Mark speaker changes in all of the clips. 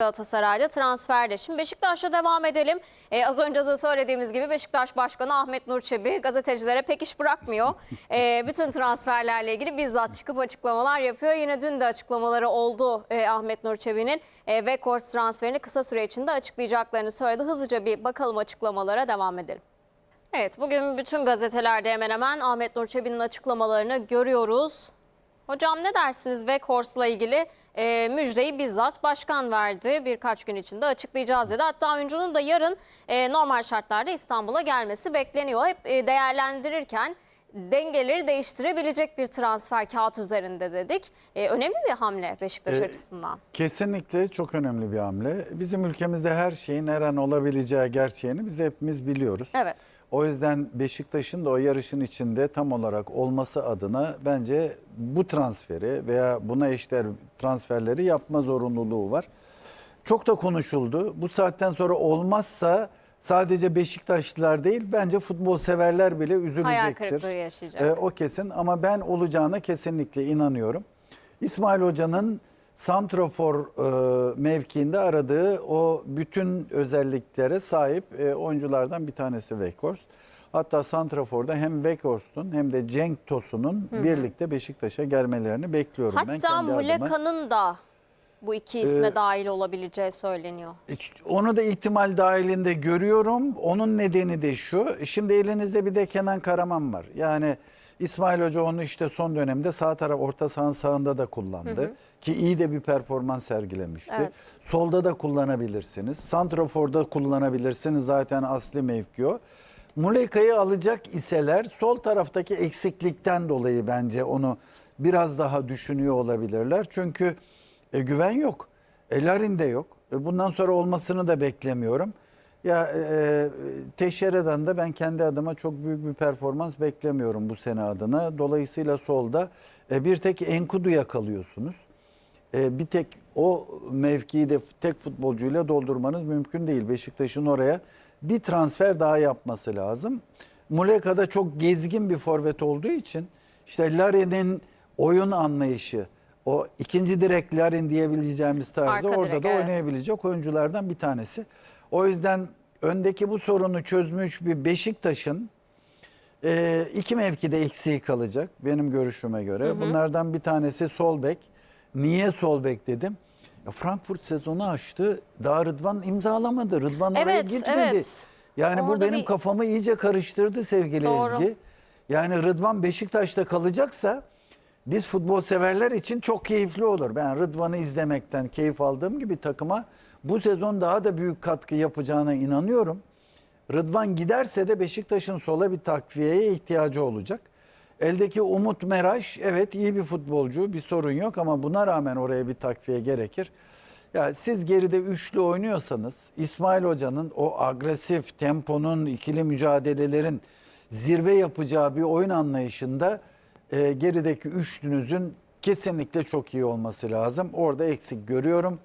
Speaker 1: Galatasaray'da transferde. Şimdi Beşiktaş'la devam edelim. Ee, az önce de söylediğimiz gibi Beşiktaş Başkanı Ahmet Nur Çebi gazetecilere pek iş bırakmıyor. Ee, bütün transferlerle ilgili bizzat çıkıp açıklamalar yapıyor. Yine dün de açıklamaları oldu e, Ahmet Nur Çebi'nin. E, Weghorst transferini kısa süre içinde açıklayacaklarını söyledi. Hızlıca bir bakalım açıklamalara devam edelim. Evet bugün bütün gazetelerde hemen hemen Ahmet Nur Çebi'nin açıklamalarını görüyoruz. Hocam ne dersiniz Weghorst'la ilgili e, müjdeyi bizzat başkan verdi. Birkaç gün içinde açıklayacağız dedi. Hatta oyuncunun da yarın e, normal şartlarda İstanbul'a gelmesi bekleniyor. Hep e, değerlendirirken dengeleri değiştirebilecek bir transfer kağıt üzerinde dedik. E, önemli bir hamle Beşiktaş
Speaker 2: E,
Speaker 1: açısından.
Speaker 2: Kesinlikle çok önemli bir hamle. Bizim ülkemizde her şeyin her an olabileceği gerçeğini biz hepimiz biliyoruz.
Speaker 1: Evet.
Speaker 2: O yüzden Beşiktaş'ın da o yarışın içinde tam olarak olması adına bence bu transferi veya buna eşdeğer transferleri yapma zorunluluğu var. Çok da konuşuldu. Bu saatten sonra olmazsa sadece Beşiktaşlılar değil bence futbol severler bile
Speaker 1: Hayal
Speaker 2: üzülecektir.
Speaker 1: kırıklığı yaşayacak.
Speaker 2: Ee, o kesin ama ben olacağına kesinlikle inanıyorum. İsmail Hoca'nın santrafor e, mevkiinde aradığı o bütün özelliklere sahip e, oyunculardan bir tanesi Weghorst. Hatta santraforda hem Weghorst'un hem de Cenk Tosun'un birlikte Beşiktaş'a gelmelerini bekliyorum. ben
Speaker 1: Hatta
Speaker 2: kendi adıma.
Speaker 1: Muleka'nın da bu iki isme
Speaker 2: Ee,
Speaker 1: dahil olabileceği söyleniyor.
Speaker 2: Onu da ihtimal dahilinde görüyorum. Onun nedeni de şu. Şimdi elinizde bir de Kenan Karaman var. Yani İsmail Hoca onu işte son dönemde sağ taraf orta sahanın sağında da kullandı. Ki iyi de bir performans sergilemişti.
Speaker 1: Evet.
Speaker 2: Solda da kullanabilirsiniz. Santrafor'da kullanabilirsiniz. Zaten asli mevki o. Muleka'yı alacak iseler sol taraftaki eksiklikten dolayı bence onu biraz daha düşünüyor olabilirler. Çünkü e, güven yok. E, Larin de yok. E, bundan sonra olmasını da beklemiyorum. Ya e, Teşere'den de ben kendi adıma çok büyük bir performans beklemiyorum bu sene adına. Dolayısıyla solda e, bir tek Enkudu'ya kalıyorsunuz. E, bir tek o mevkiyi de tek futbolcuyla doldurmanız mümkün değil. Beşiktaş'ın oraya bir transfer daha yapması lazım. Muleka da çok gezgin bir forvet olduğu için işte Larin'in oyun anlayışı, o ikinci direk Larin diyebileceğimiz tarzda
Speaker 1: Arka
Speaker 2: orada
Speaker 1: direk,
Speaker 2: da
Speaker 1: evet.
Speaker 2: oynayabilecek oyunculardan bir tanesi. O yüzden öndeki bu sorunu çözmüş bir Beşiktaş'ın e, iki mevkide eksiği kalacak benim görüşüme göre. Bunlardan bir tanesi sol bek. Niye sol bek dedim? Ya Frankfurt sezonu açtı. Daha Rıdvan imzalamadı. Rıdvan oraya
Speaker 1: Evet,
Speaker 2: gitmedi.
Speaker 1: evet.
Speaker 2: Yani bu
Speaker 1: Orada
Speaker 2: benim
Speaker 1: bir-
Speaker 2: kafamı iyice karıştırdı sevgili
Speaker 1: Doğru.
Speaker 2: Ezgi. Yani Rıdvan Beşiktaş'ta kalacaksa biz futbol severler için çok keyifli olur. Ben Rıdvan'ı izlemekten keyif aldığım gibi takıma bu sezon daha da büyük katkı yapacağına inanıyorum. Rıdvan giderse de Beşiktaş'ın sola bir takviyeye ihtiyacı olacak. Eldeki Umut Meraş evet iyi bir futbolcu bir sorun yok ama buna rağmen oraya bir takviye gerekir. Ya siz geride üçlü oynuyorsanız İsmail Hoca'nın o agresif temponun ikili mücadelelerin zirve yapacağı bir oyun anlayışında e, gerideki üçlünüzün kesinlikle çok iyi olması lazım. Orada eksik görüyorum.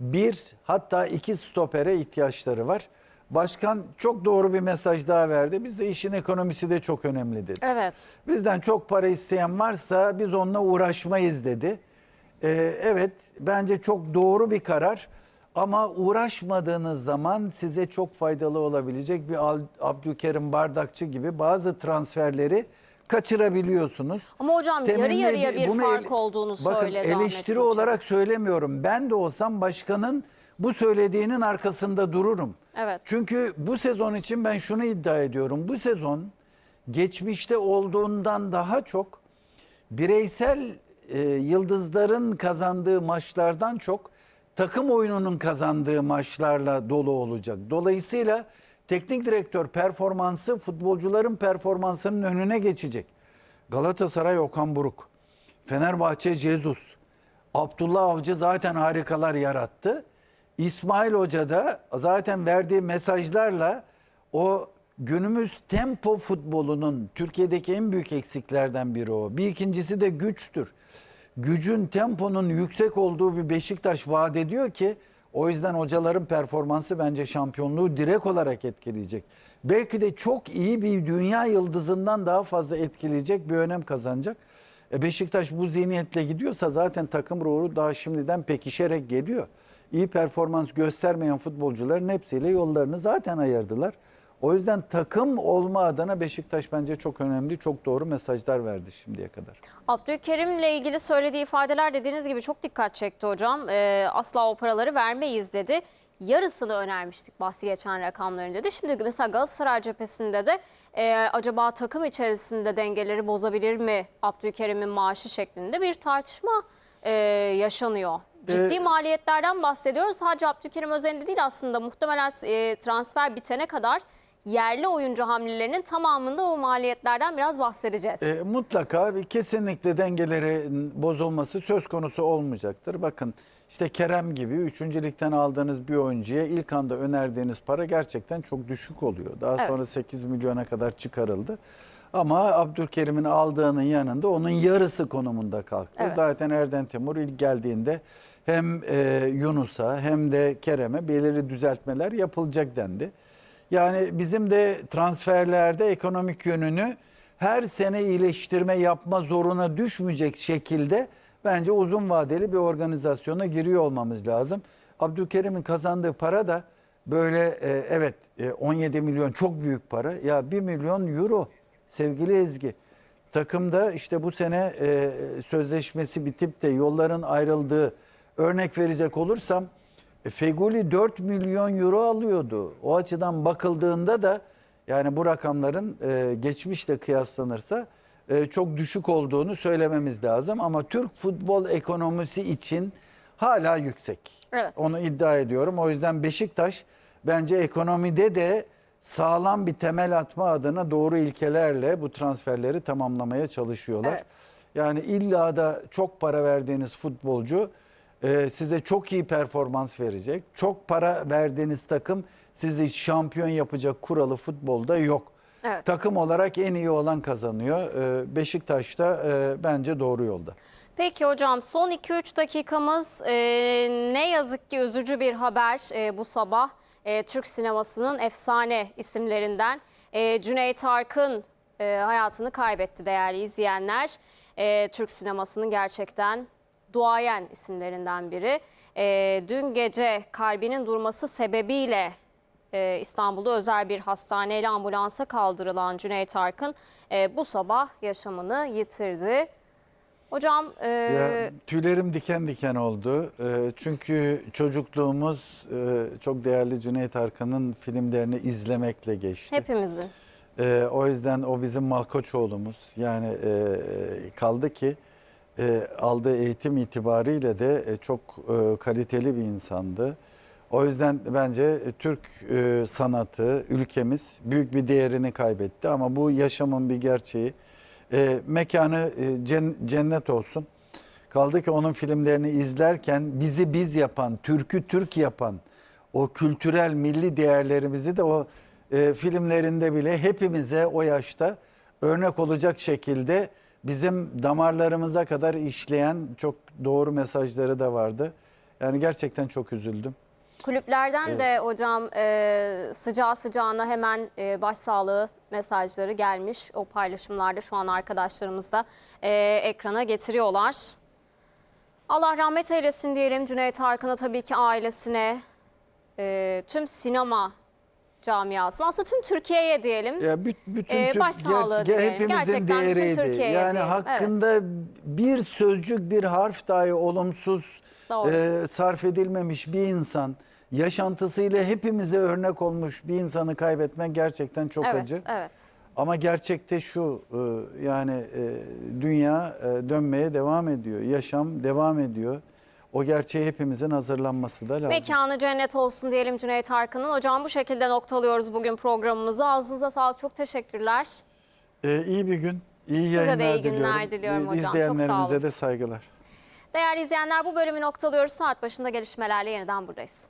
Speaker 2: Bir hatta iki stopere ihtiyaçları var. Başkan çok doğru bir mesaj daha verdi. Bizde işin ekonomisi de çok önemli dedi.
Speaker 1: Evet.
Speaker 2: Bizden çok para isteyen varsa biz onunla uğraşmayız dedi. Ee, evet bence çok doğru bir karar ama uğraşmadığınız zaman size çok faydalı olabilecek bir Abdülkerim Bardakçı gibi bazı transferleri kaçırabiliyorsunuz.
Speaker 1: Ama hocam yarı
Speaker 2: Temenni
Speaker 1: yarıya
Speaker 2: edi-
Speaker 1: bir
Speaker 2: bunu
Speaker 1: fark
Speaker 2: ele-
Speaker 1: olduğunu
Speaker 2: Bakın
Speaker 1: söyledi Ahmet
Speaker 2: eleştiri
Speaker 1: Hoca.
Speaker 2: olarak söylemiyorum. Ben de olsam başkanın bu söylediğinin arkasında dururum.
Speaker 1: Evet.
Speaker 2: Çünkü bu sezon için ben şunu iddia ediyorum. Bu sezon geçmişte olduğundan daha çok bireysel e, yıldızların kazandığı maçlardan çok takım oyununun kazandığı maçlarla dolu olacak. Dolayısıyla teknik direktör performansı futbolcuların performansının önüne geçecek. Galatasaray Okan Buruk, Fenerbahçe Jesus, Abdullah Avcı zaten harikalar yarattı. İsmail Hoca da zaten verdiği mesajlarla o günümüz tempo futbolunun Türkiye'deki en büyük eksiklerden biri o. Bir ikincisi de güçtür. Gücün, temponun yüksek olduğu bir Beşiktaş vaat ediyor ki o yüzden hocaların performansı bence şampiyonluğu direkt olarak etkileyecek. Belki de çok iyi bir dünya yıldızından daha fazla etkileyecek bir önem kazanacak. E Beşiktaş bu zihniyetle gidiyorsa zaten takım ruhu daha şimdiden pekişerek geliyor. iyi performans göstermeyen futbolcuların hepsiyle yollarını zaten ayırdılar. O yüzden takım olma adına Beşiktaş bence çok önemli, çok doğru mesajlar verdi şimdiye kadar.
Speaker 1: Abdülkerim'le ilgili söylediği ifadeler dediğiniz gibi çok dikkat çekti hocam. Ee, asla o paraları vermeyiz dedi. Yarısını önermiştik bahsi geçen rakamların dedi. Şimdi mesela Galatasaray cephesinde de e, acaba takım içerisinde dengeleri bozabilir mi Abdülkerim'in maaşı şeklinde bir tartışma e, yaşanıyor. Ciddi
Speaker 2: Ee,
Speaker 1: maliyetlerden bahsediyoruz. Sadece Abdülkerim özelinde değil aslında muhtemelen e, transfer bitene kadar yerli oyuncu hamlelerinin tamamında o maliyetlerden biraz bahsedeceğiz.
Speaker 2: E, mutlaka kesinlikle dengelerin bozulması söz konusu olmayacaktır. Bakın işte Kerem gibi 3. ligden aldığınız bir oyuncuya ilk anda önerdiğiniz para gerçekten çok düşük oluyor. Daha
Speaker 1: Evet.
Speaker 2: sonra 8 milyona kadar çıkarıldı. Ama Abdülkerim'in aldığının yanında onun yarısı konumunda kalktı.
Speaker 1: Evet.
Speaker 2: Zaten Erden Timur ilk geldiğinde hem e, Yunus'a hem de Kerem'e belirli düzeltmeler yapılacak dendi. Yani bizim de transferlerde ekonomik yönünü her sene iyileştirme yapma zoruna düşmeyecek şekilde bence uzun vadeli bir organizasyona giriyor olmamız lazım. Abdülkerim'in kazandığı para da böyle e, evet e, 17 milyon çok büyük para. Ya 1 milyon euro sevgili Ezgi. Takımda işte bu sene e, sözleşmesi bitip de yolların ayrıldığı örnek verecek olursam e, Feguli 4 milyon euro alıyordu. O açıdan bakıldığında da yani bu rakamların e, geçmişle kıyaslanırsa e, çok düşük olduğunu söylememiz lazım. Ama Türk futbol ekonomisi için hala yüksek.
Speaker 1: Evet.
Speaker 2: Onu iddia ediyorum. O yüzden Beşiktaş bence ekonomide de sağlam bir temel atma adına doğru ilkelerle bu transferleri tamamlamaya çalışıyorlar.
Speaker 1: Evet.
Speaker 2: Yani illa da çok para verdiğiniz futbolcu e, size çok iyi performans verecek. Çok para verdiğiniz takım sizi şampiyon yapacak kuralı futbolda yok.
Speaker 1: Evet.
Speaker 2: Takım olarak en iyi olan kazanıyor. E, Beşiktaş da e, bence doğru yolda.
Speaker 1: Peki hocam son 2-3 dakikamız e, ne yazık ki üzücü bir haber e, bu sabah. E, Türk sinemasının efsane isimlerinden e, Cüneyt Arkın e, hayatını kaybetti değerli izleyenler. E, Türk sinemasının gerçekten duayen isimlerinden biri. E, dün gece kalbinin durması sebebiyle e, İstanbul'da özel bir hastaneyle ambulansa kaldırılan Cüneyt Arkın e, bu sabah yaşamını yitirdi. Hocam e,
Speaker 2: Ya, tüylerim diken diken oldu. E, çünkü çocukluğumuz e, çok değerli Cüneyt Arkın'ın filmlerini izlemekle geçti.
Speaker 1: hepimizin.
Speaker 2: E, o yüzden o bizim Malkoçoğlu'muz. Yani e, kaldı ki e, aldığı eğitim itibariyle de e, çok e, kaliteli bir insandı. O yüzden bence e, Türk e, sanatı, ülkemiz büyük bir değerini kaybetti. Ama bu yaşamın bir gerçeği. E, mekanı e, cen- cennet olsun. Kaldı ki onun filmlerini izlerken bizi biz yapan, Türk'ü Türk yapan o kültürel milli değerlerimizi de o e, filmlerinde bile hepimize o yaşta örnek olacak şekilde bizim damarlarımıza kadar işleyen çok doğru mesajları da vardı. Yani gerçekten çok üzüldüm.
Speaker 1: Kulüplerden de hocam e, sıcağı sıcağına hemen e, başsağlığı mesajları gelmiş. O paylaşımlarda şu an arkadaşlarımız da e, ekrana getiriyorlar. Allah rahmet eylesin diyelim Cüneyt Arkın'a tabii ki ailesine, e, tüm sinema camiasına, aslında tüm Türkiye'ye diyelim.
Speaker 2: Ya büt- bütün
Speaker 1: Ee, başsağlığı
Speaker 2: ger- hepimizin
Speaker 1: Gerçekten bütün
Speaker 2: değeriydi.
Speaker 1: Türkiye'ye
Speaker 2: Yani
Speaker 1: diyelim.
Speaker 2: hakkında bir sözcük, bir harf dahi olumsuz
Speaker 1: Doğru.
Speaker 2: e, sarf edilmemiş bir insan, yaşantısıyla hepimize örnek olmuş bir insanı kaybetmek gerçekten çok
Speaker 1: evet,
Speaker 2: acı.
Speaker 1: evet.
Speaker 2: Ama gerçekte şu e, yani e, dünya e, dönmeye devam ediyor. Yaşam devam ediyor. O gerçeğe hepimizin hazırlanması da lazım.
Speaker 1: Mekanı cennet olsun diyelim Cüneyt Arkın'ın. Hocam bu şekilde noktalıyoruz bugün programımızı. Ağzınıza sağlık, çok teşekkürler.
Speaker 2: E, iyi bir gün, iyi
Speaker 1: Size de
Speaker 2: yayınlar
Speaker 1: iyi günler
Speaker 2: diliyorum.
Speaker 1: diliyorum hocam. Çok sağ
Speaker 2: İzleyenlerimize
Speaker 1: olun.
Speaker 2: de saygılar.
Speaker 1: Değerli izleyenler bu bölümü noktalıyoruz. Saat başında gelişmelerle yeniden buradayız.